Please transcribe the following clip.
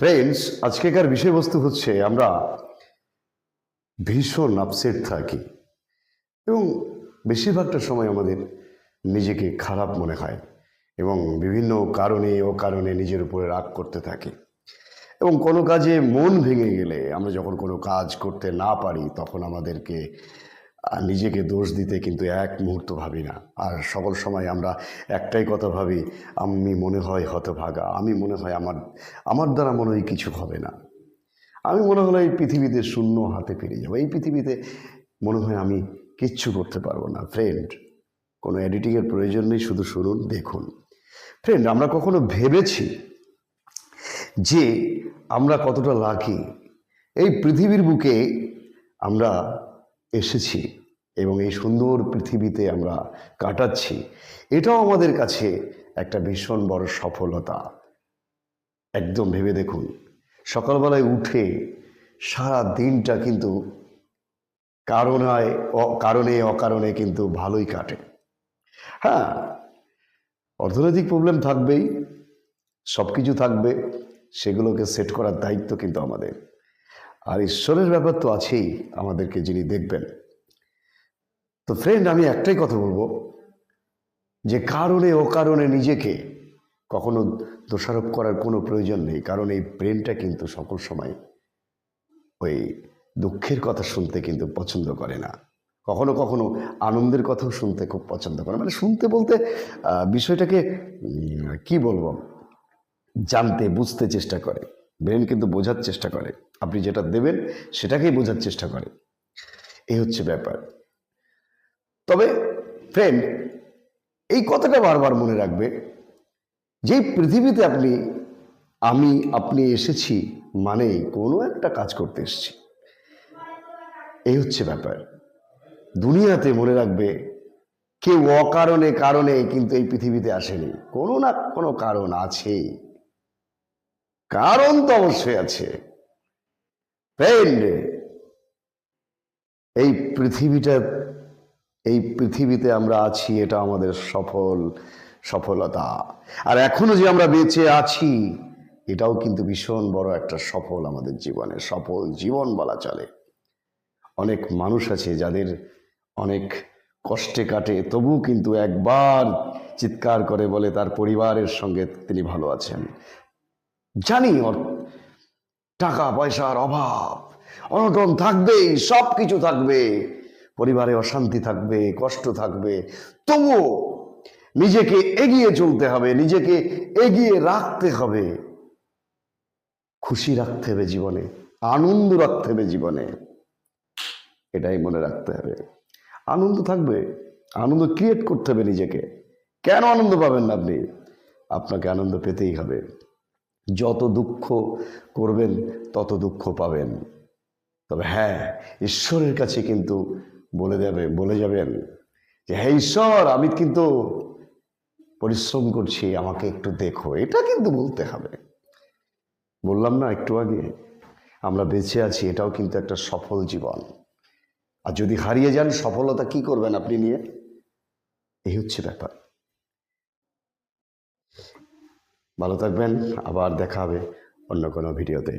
Friends আজকেকার বিষয়বস্তু হচ্ছে আমরা ভীষণ আপসেট থাকি এবং বেশিরভাগটা সময় আমাদের নিজেকে খারাপ মনে হয় এবং বিভিন্ন কারণে ও কারণে নিজের উপরে রাগ করতে থাকি এবং কোনো কাজে মন ভেঙে গেলে আমরা যখন কোনো কাজ করতে না পারি, তখন আমাদেরকে আহ, নিজেকে দোষ দিতে কিন্তু এক মুহূর্ত ভাবি না। আর সকল সময় আমরা একটাই কথা ভাবি আমি মনে হয় হতভাগা আমি মনে হয় আমার আমার দ্বারা মনে হয় কিছু হবে না। আমি মনে হলো এই পৃথিবীতে শূন্য হাতে ফিরে যাব। এই পৃথিবীতে মনে হয় আমি কিচ্ছু করতে পারব না। ফ্রেন্ড কোনো এডিটিংয়ের প্রয়োজন নেই শুধু শুনুন দেখুন। ফ্রেন্ড আমরা কখনো ভেবেছি যে আমরা কতটা লাকি এই পৃথিবীর বুকে আমরা এসেছি এবং এই সুন্দর পৃথিবীতে আমরা কাটাচ্ছি, এটাও আমাদের কাছে একটা ভীষণ বড় সফলতা। একদম ভেবে দেখুন, সকালবেলায় উঠে সারা দিনটা কিন্তু কারণায় কারণে, অকারণে কিন্তু ভালোই কাটে। হ্যাঁ অর্থনৈতিক প্রবলেম থাকবেই সব কিছু থাকবে, সেগুলোকে সেট করার দায়িত্ব কিন্তু আমাদের। আর ঈশ্বরের ব্যাপার তো আছেই আমাদেরকে যিনি দেখবেন। তো ফ্রেন্ড আমি একটাই কথা বলব যে কারণে ও কারণে নিজেকে কখনো দোষারোপ করার কোনো প্রয়োজন নেই, কারণ এই ব্রেনটা কিন্তু সকল সময় ওই দুঃখের কথা শুনতে কিন্তু পছন্দ করে না। কখনো কখনো আনন্দের কথাও শুনতে খুব পছন্দ করে মানে শুনতে বলতে বিষয়টাকে কি বলব? জানতে, বুঝতে চেষ্টা করে। ব্রেন কিন্তু বোঝার চেষ্টা করে। আপনি যেটা দেবেন, সেটাকেই বোঝার চেষ্টা করে। এই হচ্ছে ব্যাপার। তবে ফ্রেন্ড এই কথাটা বারবার মনে রাখবে যে পৃথিবীতে আপনি, আমি, আপনি এসেছি মানে কোনো একটা কাজ করতে এসেছি। এই হচ্ছে ব্যাপার। দুনিয়াতে মনে রাখবে, কেউ অকারণে কারণে কিন্তু এই পৃথিবীতে আসেনি। কোনো না কোনো কারণ আছেই। কারণ তো অবশ্যই আছে। এই পৃথিবীটা, এই পৃথিবীতে আমরা আছি, এটা আমাদের সফল সফলতা। আর এখনও যে আমরা বেঁচে আছি, এটাও কিন্তু ভীষণ বড় একটা সফল আমাদের জীবনে, সফল জীবন বলা চলে। অনেক মানুষ আছে যাদের অনেক কষ্টে কাটে তবু কিন্তু একবার চিৎকার করে বলে তার পরিবারের সঙ্গে তিনি ভালো আছেন। জানি টাকা, পয়সার অভাব। অনটন থাকবেই সব কিছু থাকবে। পরিবারে অশান্তি থাকবে, কষ্ট থাকবে। তবুও নিজেকে এগিয়ে চলতে হবে, নিজেকে এগিয়ে রাখতে হবে। খুশি রাখতে হবে জীবনে, আনন্দ রাখতে হবে জীবনে। এটাই মনে রাখতে হবে। আনন্দ থাকবে, আনন্দ ক্রিয়েট করতে হবে নিজেকে। কেন আনন্দ পাবেন না আপনি? আপনাকে আনন্দ পেতেই হবে। যত দুঃখ করবেন, তত দুঃখ পাবেন। তবে হ্যাঁ ঈশ্বরের কাছে কিন্তু বলে দেবে, বলে যাবেন যে হ্যাঁ ঈশ্বর, আমি কিন্তু পরিশ্রম করছি, আমাকে একটু দেখো। এটা কিন্তু বলতে হবে। বললাম না একটু আগে, আমরা বেঁচে আছি, এটাও কিন্তু একটা সফল জীবন। আর যদি হারিয়ে যান সফলতা কি করবেন আপনি নিয়ে? এই হচ্ছে ব্যাপার। ভালো থাকবেন আবার দেখা হবে অন্য কোনো ভিডিওতে।